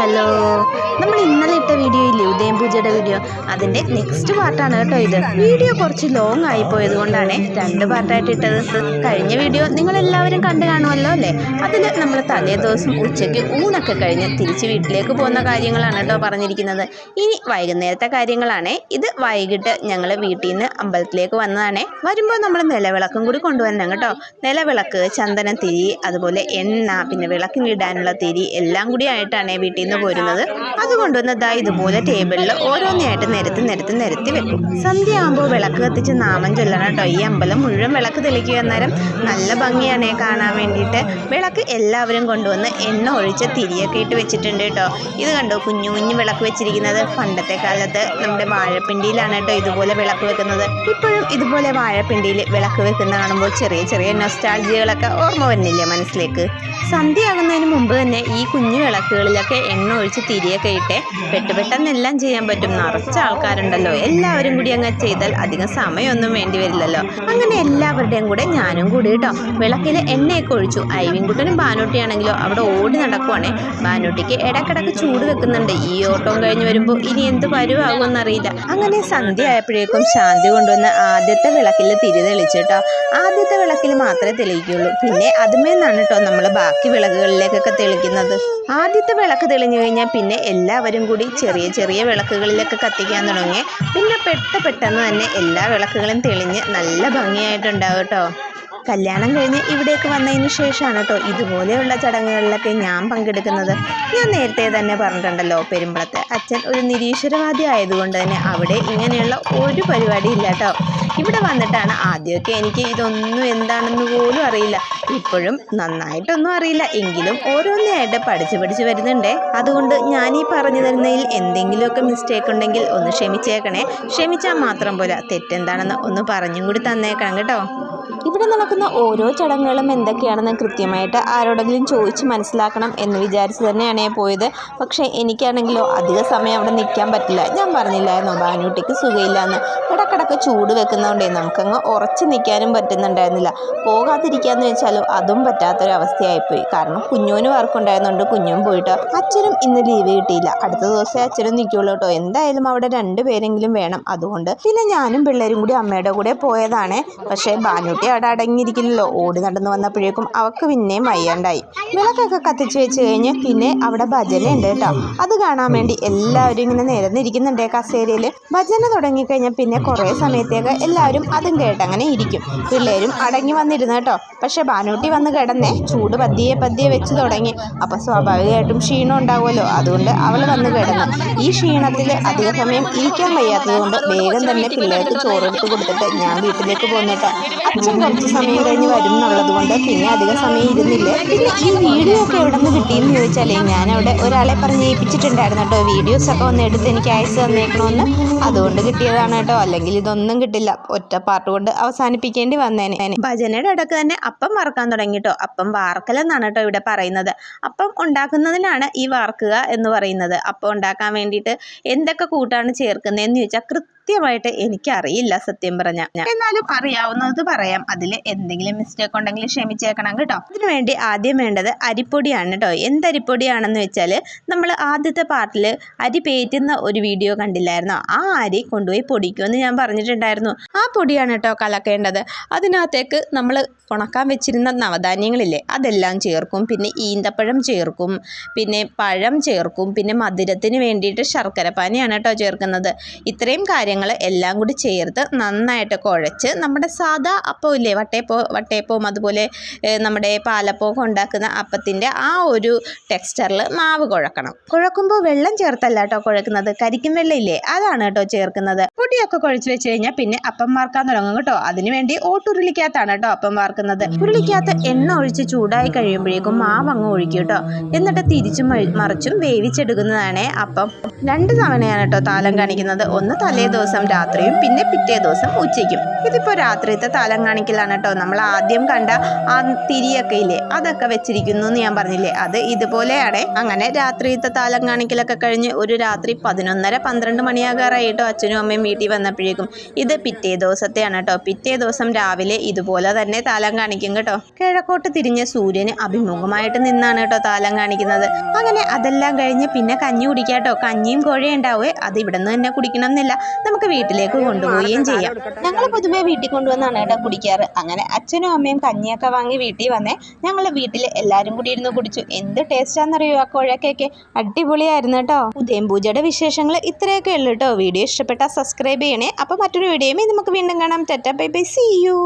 Hello നമ്മൾ ഉദയം പൂജയുടെ വീഡിയോ അതിന്റെ നെക്സ്റ്റ് പാർട്ടാണ് കേട്ടോ ഇത്. വീഡിയോ കുറച്ച് ലോങ് ആയി പോയത് കൊണ്ടാണ് രണ്ട് പാർട്ടായിട്ട് ഇട്ടത്. കഴിഞ്ഞ വീഡിയോ നിങ്ങൾ എല്ലാവരും കണ്ടു കാണുമല്ലോ അല്ലേ? അതിൽ നമ്മൾ തലേ ദിവസം ഉച്ചയ്ക്ക് ഊണൊക്കെ കഴിഞ്ഞ് തിരിച്ച് വീട്ടിലേക്ക് പോകുന്ന കാര്യങ്ങളാണ് കേട്ടോ പറഞ്ഞിരിക്കുന്നത്. ഇനി വൈകുന്നേരത്തെ കാര്യങ്ങളാണ്. ഇത് വൈകിട്ട് ഞങ്ങൾ വീട്ടിൽ നിന്ന് അമ്പലത്തിലേക്ക് വന്നതാണ്. വരുമ്പോൾ നമ്മൾ നിലവിളക്കും കൂടി കൊണ്ടുവരണം കേട്ടോ. നിലവിളക്ക് ചന്ദനം തിരി അതുപോലെ എണ്ണ പിന്നെ വിളക്കിനിടാനുള്ള തിരി എല്ലാം കൂടി ആയിട്ടാണ് വീട്ടിൽ നിന്ന് പോരുന്നത് അതുകൊണ്ടുവന്നതാ ഇതുപോലെ ടേബിളിൽ ഓരോന്നായിട്ട് നിരത്തി നിരത്തി നിരത്തി വെക്കും. സന്ധ്യ ആകുമ്പോൾ വിളക്ക് കത്തിച്ച് നാമം ചൊല്ലണം കേട്ടോ. ഈ അമ്പലം മുഴുവൻ വിളക്ക് തെളിക്കുക അന്നേരം നല്ല ഭംഗിയാണ് കാണാൻ വേണ്ടിയിട്ട്. വിളക്ക് എല്ലാവരും കൊണ്ടുവന്ന് എണ്ണ ഒഴിച്ച് തിരിയൊക്കെ ഇട്ട് വെച്ചിട്ടുണ്ട് കേട്ടോ. ഇത് കണ്ടോ? കുഞ്ഞു കുഞ്ഞു വിളക്ക് വെച്ചിരിക്കുന്നത്. പണ്ടത്തെ കാലത്ത് നമ്മുടെ വാഴപ്പിണ്ടിയിലാണ് കേട്ടോ ഇതുപോലെ വിളക്ക് വെക്കുന്നത്. ഇപ്പോഴും ഇതുപോലെ വാഴപ്പിണ്ടിയിൽ വിളക്ക് വെക്കുന്ന കാണുമ്പോൾ ചെറിയ ചെറിയ നൊസ്റ്റാൾജികളൊക്കെ ഓർമ്മ വരുന്നില്ലേ മനസ്സിലേക്ക്? സന്ധ്യയാകുന്നതിന് മുമ്പ് തന്നെ ഈ കുഞ്ഞു വിളക്കുകളിലൊക്കെ എണ്ണ ഒഴിച്ച് തിരിയൊക്കെ ഇട്ട് പെട്ട് പെട്ടെന്നെല്ലാം ചെയ്യാൻ പറ്റും നിറച്ച ആൾക്കാരുണ്ടല്ലോ. എല്ലാവരും കൂടി അങ്ങ് ചെയ്താൽ അധികം സമയമൊന്നും വേണ്ടി വരില്ലല്ലോ. അങ്ങനെ എല്ലാവരുടെയും കൂടെ ഞാനും കൂടി കേട്ടോ. വിളക്കിൽ എണ്ണയൊക്കെ ഒഴിച്ചു. ഐവിൻകുട്ടനും ബാനൂട്ടിയാണെങ്കിലോ അവിടെ ഓടി നടക്കുവാണേ. ബാനൂട്ടിക്ക് ഇടക്കിടക്ക് ചൂട് വെക്കുന്നുണ്ട്. ഈ ഓട്ടം കഴിഞ്ഞ് വരുമ്പോൾ ഇനി എന്ത് പരുവാകുമെന്നറിയില്ല അങ്ങനെ സന്ധ്യ ആയപ്പോഴേക്കും ശാന്തി കൊണ്ടുവന്ന് ആദ്യത്തെ വിളക്കിൽ തിരി തെളിച്ചു കേട്ടോ. ആദ്യത്തെ വിളക്കിൽ മാത്രമേ തെളിയിക്കുള്ളൂ പിന്നെ അതുമേന്നാണ് കേട്ടോ നമ്മൾ ബാക്കി വിളക്കുകളിലേക്കൊക്കെ തെളിക്കുന്നത്. ആദ്യത്തെ വിളക്ക് തെളിഞ്ഞു കഴിഞ്ഞാൽ പിന്നെ എല്ലാവരും കൂടി ചെറിയ ചെറിയ വിളക്കുകളിലൊക്കെ കത്തിക്കാൻ തുടങ്ങി. പിന്നെ പെട്ട പെട്ടെന്ന് തന്നെ എല്ലാ വിളക്കുകളും തെളിഞ്ഞ് നല്ല ഭംഗിയായിട്ടുണ്ടാവും കേട്ടോ കല്യാണം കഴിഞ്ഞ് ഇവിടേക്ക് വന്നതിന് ശേഷമാണ് കേട്ടോ ഇതുപോലെയുള്ള ചടങ്ങുകളിലൊക്കെ ഞാൻ പങ്കെടുക്കുന്നത്. ഞാൻ നേരത്തെ തന്നെ പറഞ്ഞിട്ടുണ്ടല്ലോ പെരുമ്പളത്ത് അച്ഛൻ ഒരു നിരീശ്വരവാദി ആയതുകൊണ്ട് തന്നെ അവിടെ ഇങ്ങനെയുള്ള ഒരു പരിപാടി ഇല്ല കേട്ടോ ഇവിടെ വന്നിട്ടാണ് ആദ്യമൊക്കെ എനിക്ക് ഇതൊന്നും എന്താണെന്ന് പോലും അറിയില്ല. ഇപ്പോഴും നന്നായിട്ടൊന്നും അറിയില്ല. എങ്കിലും ഓരോന്നായിട്ട് പഠിച്ച് പഠിച്ച് വരുന്നുണ്ടേ. അതുകൊണ്ട് ഞാൻ ഈ പറഞ്ഞു തരുന്നതിൽ എന്തെങ്കിലുമൊക്കെ മിസ്റ്റേക്ക് ഉണ്ടെങ്കിൽ ഒന്ന് ക്ഷമിച്ചേക്കണേ. ക്ഷമിച്ചാൽ മാത്രം പോരാ. തെറ്റെന്താണെന്ന് ഒന്ന് പറഞ്ഞും കൂടി തന്നേക്കണം കേട്ടോ. ഇവിടെ നടക്കുന്ന ഓരോ ചടങ്ങുകളും എന്തൊക്കെയാണെന്ന് കൃത്യമായിട്ട് ആരോടെങ്കിലും ചോദിച്ച് മനസ്സിലാക്കണം എന്ന് വിചാരിച്ച് തന്നെയാണ് പോയത്. പക്ഷേ എനിക്കാണെങ്കിലോ അധിക സമയം അവിടെ നിൽക്കാൻ പറ്റില്ല. ഞാൻ പറഞ്ഞില്ലായിരുന്നു ബാനൂട്ടിക്ക് സുഖമില്ലാന്ന് ഇടക്കിടക്ക് ചൂട് വെക്കുന്നതുകൊണ്ടേ നമുക്കങ്ങ് ഉറച്ച് നിൽക്കാനും പറ്റുന്നുണ്ടായിരുന്നില്ല. പോകാതിരിക്കാന്ന് വെച്ചാലോ അതും പറ്റാത്തൊരവസ്ഥയായിപ്പോയി. കാരണം കുഞ്ഞോന് വർക്കുണ്ടായിരുന്നുണ്ട് കുഞ്ഞും പോയിട്ട്? അച്ഛനും ഇന്ന് ലീവ് കിട്ടിയില്ല. അടുത്ത ദിവസമേ അച്ഛനും നിൽക്കുള്ളൂ കേട്ടോ. എന്തായാലും അവിടെ രണ്ടുപേരെങ്കിലും വേണം. അതുകൊണ്ട് പിന്നെ ഞാനും പിള്ളേരും കൂടി അമ്മയുടെ കൂടെ പോയതാണ്. പക്ഷേ ബാനൂട്ടി അവിടെ അടങ്ങിയിരിക്കില്ലല്ലോ ഓടി നടന്നു വന്നപ്പോഴേക്കും അവൾക്ക് പിന്നെയും വയ്യാണ്ടായി. വിളക്കൊക്കെ കത്തിച്ച് വെച്ച് കഴിഞ്ഞ് പിന്നെ അവിടെ ഭജന ഉണ്ട് കേട്ടോ. അത് കാണാൻ വേണ്ടി എല്ലാവരും ഇങ്ങനെ നിരന്നിരിക്കുന്നുണ്ട് കസേരയിൽ ഭജന തുടങ്ങിക്കഴിഞ്ഞാൽ പിന്നെ കുറേ സമയത്തേക്ക് എല്ലാവരും അതും കേട്ട് അങ്ങനെ ഇരിക്കും. പിള്ളേരും അടങ്ങി വന്നിരുന്നു കേട്ടോ. പക്ഷേ ബാനൂട്ടി വന്ന് കിടന്നേ ചൂട് പതിയെ പതിയെ വെച്ച് തുടങ്ങി. അപ്പോൾ സ്വാഭാവികമായിട്ടും ക്ഷീണം ഉണ്ടാവുമല്ലോ. അതുകൊണ്ട് അവൾ വന്ന് കിടന്നു. ഈ ക്ഷീണത്തിൽ അധിക സമയം ഇരിക്കാൻ വയ്യാത്തത് കൊണ്ട് വേഗം തന്നെ പിള്ളേർക്ക് ചോറെടുത്ത് കൊടുത്തിട്ട് ഞാൻ വീട്ടിലേക്ക് പോന്നു കേട്ടോ. അച്ഛൻ കുറച്ച് സമയം കഴിഞ്ഞ് വരും എന്നുള്ളത് കൊണ്ട് പിന്നെ അധികം സമയം ഇരുന്നില്ലേ. പിന്നെ ഈ വീഡിയോ ഒക്കെ എവിടെ നിന്ന് കിട്ടിയെന്ന് ചോദിച്ചാലേ ഞാൻ അവിടെ ഒരാളെ പറഞ്ഞ് ഏൽപ്പിച്ചിട്ടുണ്ടായിരുന്നു കേട്ടോ. വീഡിയോസ് ഒക്കെ ഒന്ന് എടുത്ത് എനിക്ക് അയച്ചു തന്നേക്കണമെന്ന് അതുകൊണ്ട് കിട്ടിയതാണ് കേട്ടോ. അല്ലെങ്കിൽ ഇതൊന്നും കിട്ടില്ല. ഒറ്റ പാർട്ട് കൊണ്ട് അവസാനിപ്പിക്കേണ്ടി വന്നേനെ. ഭജനയുടെ ഇടയ്ക്ക് തന്നെ അപ്പം വറക്കാൻ തുടങ്ങി കേട്ടോ. അപ്പം വാർക്കലെന്നാണ് കേട്ടോ ഇവിടെ പറയുന്നത്. അപ്പം ഉണ്ടാക്കുന്നതിനാണ് ഈ വാർക്കുക എന്ന് പറയുന്നത്. അപ്പം ഉണ്ടാക്കാൻ വേണ്ടിയിട്ട് എന്തൊക്കെ കൂട്ടാണ് ചേർക്കുന്നതെന്ന് ചോദിച്ചാൽ കൃത്യമായിട്ട് എനിക്കറിയില്ല സത്യം പറഞ്ഞ. എന്നാലും അറിയാവുന്നത് പറയാം. അതിൽ എന്തെങ്കിലും മിസ്റ്റേക്ക് ഉണ്ടെങ്കിൽ ക്ഷമിച്ചേക്കണം കേട്ടോ. ഇതിനു വേണ്ടി ആദ്യം വേണ്ടത് അരിപ്പൊടിയാണ് കേട്ടോ. എന്തരിപ്പൊടിയാണെന്ന് വെച്ചാൽ നമ്മൾ ആദ്യത്തെ പാർട്ടിൽ അരി പേറ്റുന്ന ഒരു വീഡിയോ കണ്ടില്ലായിരുന്നോ? ആ അരി കൊണ്ടുപോയി പൊടിക്കുമെന്ന് ഞാൻ പറഞ്ഞിട്ടുണ്ടായിരുന്നു. ആ പൊടിയാണ് കേട്ടോ കലക്കേണ്ടത്. അതിനകത്തേക്ക് നമ്മൾ ഉണക്കാൻ വെച്ചിരുന്ന നവധാന്യങ്ങളില്ലേ അതെല്ലാം ചേർക്കും. പിന്നെ ഈന്തപ്പഴം ചേർക്കും. പിന്നെ പഴം ചേർക്കും. പിന്നെ മധുരത്തിന് വേണ്ടിയിട്ട് ശർക്കര പാനിയാണ് കേട്ടോ ചേർക്കുന്നത്. ഇത്രയും കാര്യങ്ങൾ എല്ലാം കൂടി ചേർത്ത് നന്നായിട്ട് കുഴച്ച് നമ്മുടെ സാധാ അപ്പം ഇല്ലേ വട്ടയപ്പോ വട്ടയപ്പവും അതുപോലെ നമ്മുടെ പാലപ്പവും ഉണ്ടാക്കുന്ന അപ്പത്തിന്റെ ആ ഒരു ടെക്സ്ചറിൽ മാവ് കുഴക്കണം. കുഴക്കുമ്പോൾ വെള്ളം ചേർത്തല്ല കേട്ടോ കുഴക്കുന്നത്. കരിക്കും വെള്ളമില്ലേ അതാണ് കേട്ടോ ചേർക്കുന്നത്. പൊടിയൊക്കെ കുഴച്ച് വെച്ച് കഴിഞ്ഞാൽ പിന്നെ അപ്പം വാർക്കാൻ തുടങ്ങും കേട്ടോ. അതിനുവേണ്ടി ഓട്ടുരുളിക്കകത്താണ് കേട്ടോ അപ്പം വാർക്കുന്നത്. ഉരുളിക്കകത്ത് എണ്ണ ഒഴിച്ച് ചൂടായി കഴിയുമ്പോഴേക്കും മാവ് അങ്ങ് ഒഴിക്കും കേട്ടോ. എന്നിട്ട് തിരിച്ചും മറി- മറിച്ചും വേവിച്ചെടുക്കുന്നതാണ് അപ്പം. രണ്ട് തവണയാണ് കേട്ടോ താലം കാണിക്കുന്നത്. ഒന്ന് തലേ ദിവസം രാത്രിയും പിന്നെ പിറ്റേ ദിവസം ഉച്ചയ്ക്കും. ഇതിപ്പോൾ രാത്രിത്തെ താലം കാണിക്കലാണ് കേട്ടോ നമ്മൾ ആദ്യം കണ്ട ആ തിരിയൊക്കെ ഇല്ലേ? അതൊക്കെ വെച്ചിരിക്കുന്നു എന്ന് ഞാൻ പറഞ്ഞില്ലേ? അത് ഇതുപോലെയാണ്. അങ്ങനെ രാത്രിത്തെ താലം കാണിക്കലൊക്കെ കഴിഞ്ഞ് ഒരു രാത്രി പതിനൊന്നര പന്ത്രണ്ട് മണിയാകാറായി കേട്ടോ അച്ഛനും അമ്മയും വീട്ടിൽ വന്നപ്പോഴേക്കും. ഇത് പിറ്റേ ദിവസത്തെയാണ് കേട്ടോ പിറ്റേ ദിവസം രാവിലെ ഇതുപോലെ തന്നെ താലം കാണിക്കും കേട്ടോ. കിഴക്കോട്ട് തിരിഞ്ഞ സൂര്യന് അഭിമുഖമായിട്ട് നിന്നാണ് കേട്ടോ താലം കാണിക്കുന്നത് അങ്ങനെ അതെല്ലാം കഴിഞ്ഞ് പിന്നെ കഞ്ഞി കുടിക്കാം കേട്ടോ കഞ്ഞിയും കോഴയും ഉണ്ടാവേ. അത് ഇവിടെ നിന്ന് തന്നെ കുടിക്കണം എന്നില്ല നമുക്ക് വീട്ടിലേക്ക് കൊണ്ടുപോവുകയും ചെയ്യാം. ഞങ്ങൾ പൊതുവെ വീട്ടിൽ കൊണ്ടുവന്നാണ് കേട്ടോ കുടിക്കാറ്. അങ്ങനെ അച്ഛനും അമ്മയും കഞ്ഞിയൊക്കെ വാങ്ങി വീട്ടിൽ വന്നേ. ഞങ്ങൾ വീട്ടിൽ എല്ലാവരും കൂടി ഇരുന്ന് കുടിച്ചു. എന്ത് ടേസ്റ്റാണെന്നറിയോ ആ കോഴക്കൊക്കെ? അടിപൊളിയായിരുന്നു കേട്ടോ. ഉദയം പൂജയുടെ വിശേഷങ്ങൾ ഇത്രയൊക്കെ ഉള്ളൂ കേട്ടോ. വീഡിയോ ഇഷ്ടപ്പെട്ടാൽ സബ്സ്ക്രൈബ് ചെയ്യണേ. അപ്പോൾ മറ്റൊരു വീഡിയോയുമേ നമുക്ക് വീണ്ടും കാണാം. Tata bye bye see you